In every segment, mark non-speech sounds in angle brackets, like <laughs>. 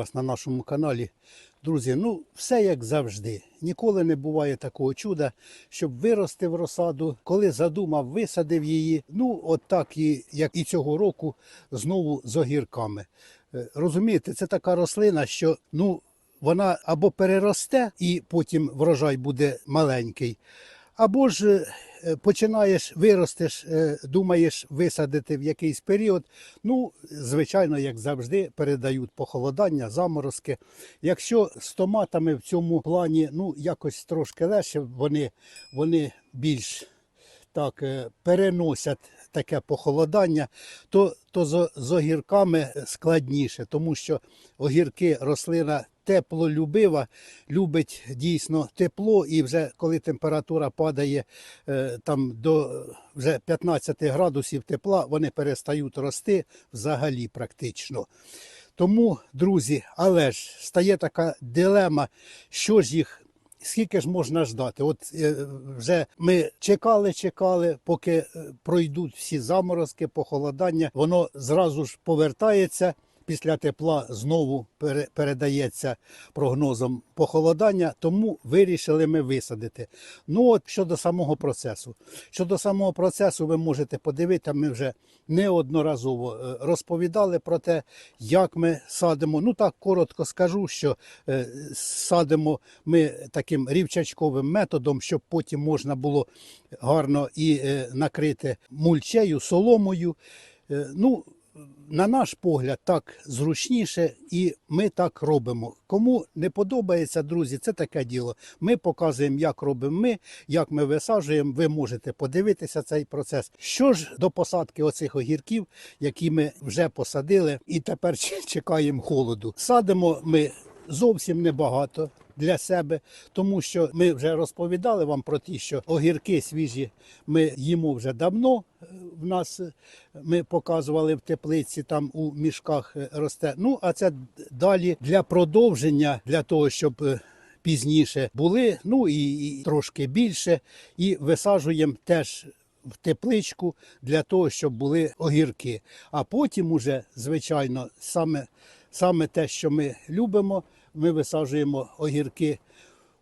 вас на нашому каналі. Друзі, ну все як завжди. Ніколи не буває такого чуда, щоб вирости в розсаду. Коли задумав, висадив її. Ну, от так і як і цього року, знову з огірками. Е, Розумієте, це така рослина, що ну вона або переросте і потім врожай буде маленький, або ж е, починаєш виростеш, е, думаєш висадити в якийсь період. Ну, звичайно, як завжди, передають похолодання, заморозки. Якщо з томатами в цьому плані, ну якось трошки легше, вони, вони більш так е, переносять таке похолодання, то, то з, огірками складніше, тому що огірки рослина теплолюбива, любить дійсно тепло, і вже коли температура падає е, там до вже 15 градусів тепла, вони перестають рости взагалі практично. Тому, друзі, але ж стає така дилема, що ж їх. Скільки ж можна ждати? От е, вже ми чекали, чекали, поки е, пройдуть всі заморозки, похолодання, воно зразу ж повертається. Після тепла знову передається прогнозом похолодання, тому вирішили ми висадити. Ну от щодо самого процесу. Щодо самого процесу, ви можете подивитися, ми вже неодноразово е, розповідали про те, як ми садимо. Ну так коротко скажу, що е, садимо ми таким рівчачковим методом, щоб потім можна було гарно і е, накрити мульчею, соломою. Ну, на наш погляд, так зручніше, і ми так робимо. Кому не подобається, друзі, це таке діло. Ми показуємо, як робимо ми, як ми висаджуємо. Ви можете подивитися цей процес. Що ж до посадки оцих огірків, які ми вже посадили, і тепер <laughs> чекаємо холоду. Садимо ми зовсім небагато. Для себе, тому що ми вже розповідали вам про ті, що огірки свіжі ми їмо вже давно. е, В нас е, ми показували в теплиці, там у мішках е, росте. Ну а це далі для продовження, для того, щоб пізніше були, ну і, і трошки більше, і висаджуємо теж. В тепличку для того, щоб були огірки. А потім уже, звичайно, саме, саме те, що ми любимо, ми висаджуємо огірки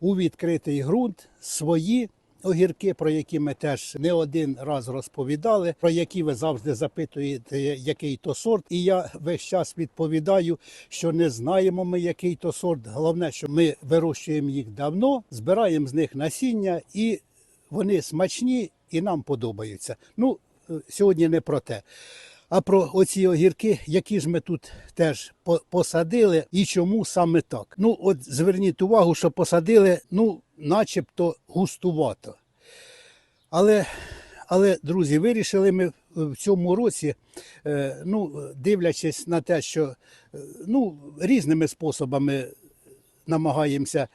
у відкритий ґрунт, свої огірки, про які ми теж не один раз розповідали, про які ви завжди запитуєте, який то сорт. І я весь час відповідаю, що не знаємо ми, який то сорт. Головне, що ми вирощуємо їх давно, збираємо з них насіння, і вони смачні і нам подобаються. Ну, е, сьогодні не про те. А про оці огірки, які ж ми тут теж посадили, і чому саме так? Ну, от зверніть увагу, що посадили, ну, начебто густувато. Але, але друзі, вирішили ми в цьому році, е, ну, дивлячись на те, що е, ну, різними способами намагаємося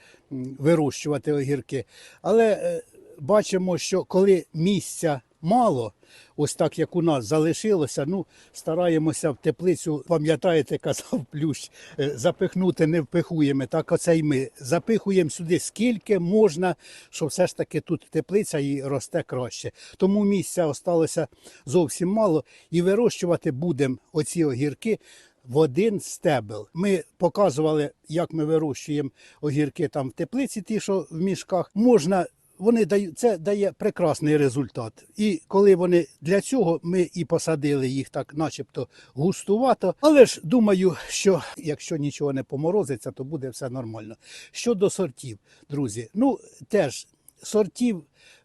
вирощувати огірки. Але е, бачимо, що коли місця мало, ось так як у нас залишилося, ну стараємося в теплицю, пам'ятаєте, казав плющ, е, запихнути не впихуємо. Так оце й ми запихуємо сюди скільки можна, що все ж таки тут теплиця і росте краще. Тому місця осталося зовсім мало, і вирощувати будемо оці огірки в один стебел. Ми показували, як ми вирощуємо огірки там в теплиці, ті, що в мішках. Можна. Вони дають це дає прекрасний результат. І коли вони для цього ми і посадили їх так, начебто густувато. Але ж думаю, що якщо нічого не поморозиться, то буде все нормально. Щодо сортів, друзі, ну теж сортів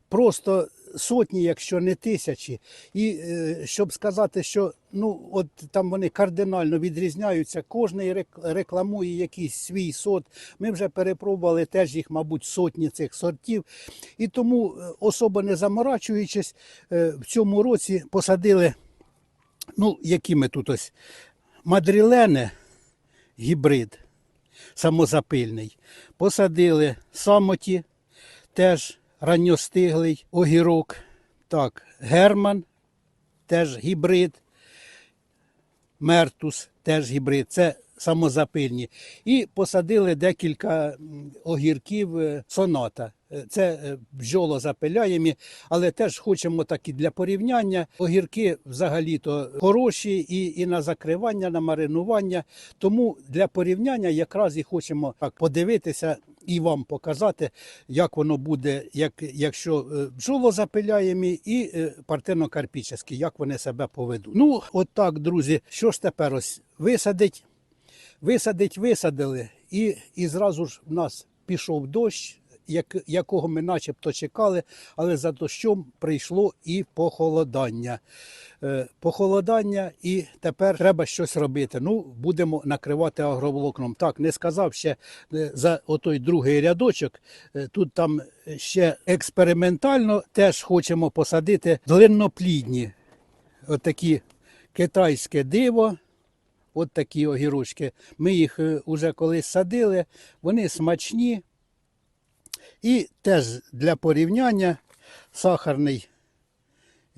просто сотні, якщо не тисячі. І е, щоб сказати, що ну от там вони кардинально відрізняються, кожний рекламує якийсь свій сорт. Ми вже перепробували теж їх, мабуть, сотні цих сортів. І тому, е, особо не заморачуючись, е, в цьому році посадили, ну, які ми тут ось мадрілене, гібрид самозапильний. Посадили самоті, теж ранньостиглий огірок. Так, Герман, теж гібрид. Мертус, теж гібрид. Це самозапильні. І посадили декілька огірків е, соната. Е, Це е, бджолозапиляємі, але теж хочемо так і для порівняння. Огірки взагалі-то хороші і, і на закривання, на маринування. Тому для порівняння якраз і хочемо так подивитися і вам показати, як воно буде, як, якщо бджоло бджолозапиляємі і е, партено-карпічні, як вони себе поведуть. Ну, от так, друзі, що ж тепер ось висадить, висадить, висадили, і, і зразу ж в нас пішов дощ, як, якого ми начебто чекали, але за дощом прийшло і похолодання. Е, похолодання, і тепер треба щось робити. Ну, будемо накривати агроволокном. Так, не сказав ще е, за отой другий рядочок. Е, Тут там ще експериментально теж хочемо посадити длинноплідні. Отакі китайське диво. От такі огірочки. Ми їх вже колись садили, вони смачні. І теж для порівняння сахарний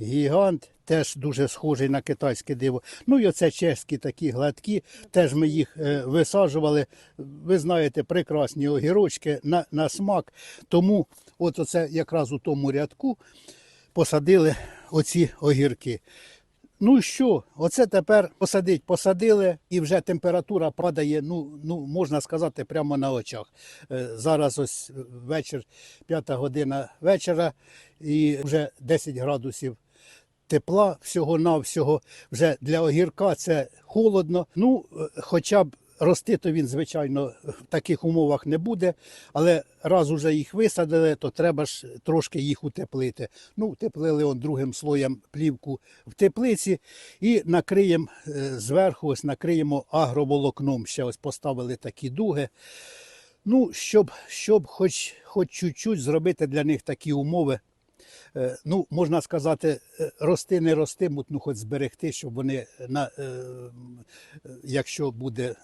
гігант, теж дуже схожий на китайське диво. Ну і оце чеські такі гладкі, теж ми їх е, висаджували. Ви знаєте, прекрасні огірочки на, на смак. Тому от оце якраз у тому рядку посадили оці огірки. Ну що, оце тепер посадить, посадили, і вже температура падає, ну, ну можна сказати, прямо на очах. Е, Зараз ось вечір, п'ята година вечора, і вже 10 градусів тепла всього-навсього. Вже для огірка це холодно. Ну, е, хоча б рости, то він, звичайно, в таких умовах не буде, але раз уже їх висадили, то треба ж трошки їх утеплити. Ну, утеплили он другим слоєм плівку в теплиці і накриємо е, зверху, ось накриємо агроволокном. Ще ось поставили такі дуги. Ну, щоб, щоб хоч, хоч чуть-чуть зробити для них такі умови. Е, Ну, можна сказати, е, рости не ростимуть, ну хоч зберегти, щоб вони, на, якщо буде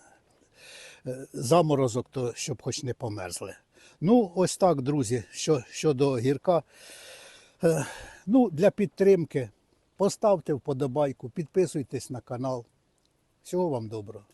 заморозок, то щоб хоч не померзли. Ну, ось так, друзі, що, щодо огірка. Е, Ну, для підтримки поставте вподобайку, підписуйтесь на канал. Всього вам доброго.